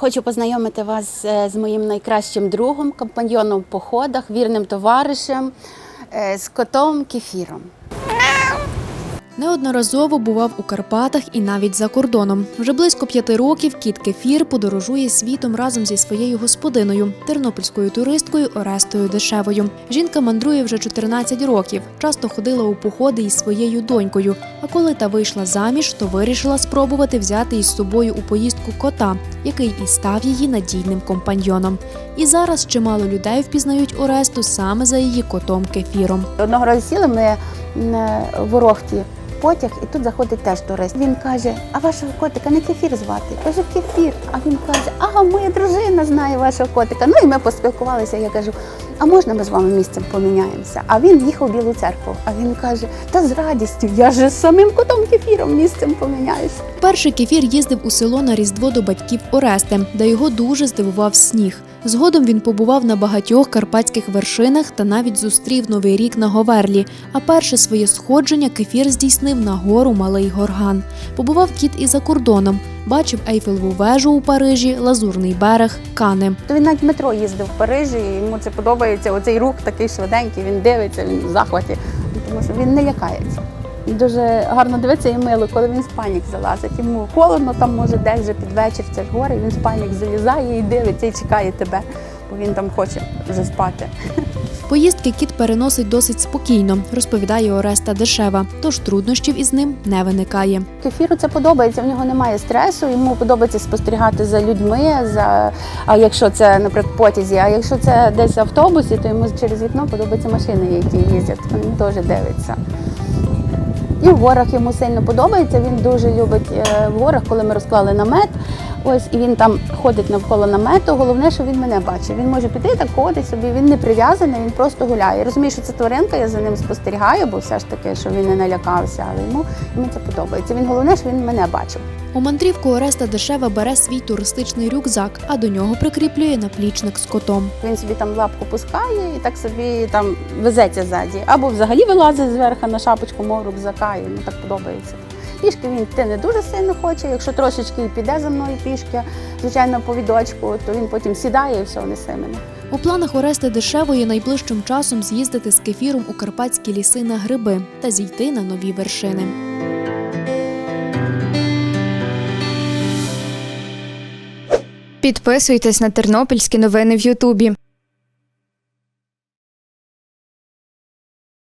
Хочу познайомити вас е, з моїм найкращим другом, компаньйоном в походах, вірним товаришем, е, з котом Кефіром. Неодноразово бував у Карпатах і навіть за кордоном. Вже близько п'яти років кіт Кефір подорожує світом разом зі своєю господиною, тернопільською туристкою Орестою Дешевою. Жінка мандрує вже 14 років. Часто ходила у походи із своєю донькою. А коли та вийшла заміж, то вирішила спробувати взяти із собою у поїздку кота, який і став її надійним компаньйоном. І зараз чимало людей впізнають Оресту саме за її котом Кефіром. Одного разу сіли ми на ворогті потяг, і тут заходить теж турист. Він каже: А вашого котика не кефір звати? Кажу, кефір. А він каже, ага, моя дружина знає вашого котика. Ну і ми поспілкувалися. Я кажу, а можна ми з вами місцем поміняємося? А він їхав в Білу церкву. А він каже: Та з радістю, я ж з самим котом кефіром місцем поміняюся. Перший кефір їздив у село на Різдво до батьків Орести, де його дуже здивував сніг. Згодом він побував на багатьох карпатських вершинах та навіть зустрів новий рік на Говерлі. А перше своє сходження кефір здійснив на гору Малий Горган. Побував кіт і за кордоном. Бачив Ейфелеву вежу у Парижі, Лазурний берег, Кани. То він навіть метро їздив в Парижі, і йому це подобається. Оцей рух такий швиденький, він дивиться, він в захваті, тому що він не лякається. І Дуже гарно дивиться і мило, коли він з панік залазить. Йому холодно, там може десь вже під вечір, це ж гори, він з панік залізає і дивиться, і чекає тебе, бо він там хоче вже спати. Поїздки кіт переносить досить спокійно, розповідає Ореста Дешева, тож труднощів із ним не виникає. Кефіру це подобається, в нього немає стресу, йому подобається спостерігати за людьми. За... А якщо це, наприклад, потязі, а якщо це десь в автобусі, то йому через вікно подобаються машини, які їздять. Він теж дивиться. І в горах йому сильно подобається. Він дуже любить е, в горах, коли ми розклали намет. Ось і він там ходить навколо намету. Головне, що він мене бачить. Він може піти так ходить собі. Він не прив'язаний, він просто гуляє. Я розумію, що це тваринка, я за ним спостерігаю, бо все ж таки, що він не налякався, але йому, йому це подобається. Він головне, що він мене бачив. У мандрівку Ореста Дешева бере свій туристичний рюкзак, а до нього прикріплює наплічник з котом. Він собі там лапку пускає і так собі там везеться ззаді. Або взагалі вилазить зверху на шапочку мого рюкзака, йому так подобається. Пішки він йти не дуже сильно хоче. Якщо трошечки і піде за мною пішки, звичайно, по відочку, то він потім сідає і все несе мене. У планах Орести Дешевої найближчим часом з'їздити з кефіром у карпатські ліси на гриби та зійти на нові вершини. Підписуйтесь на тернопільські новини в Ютубі.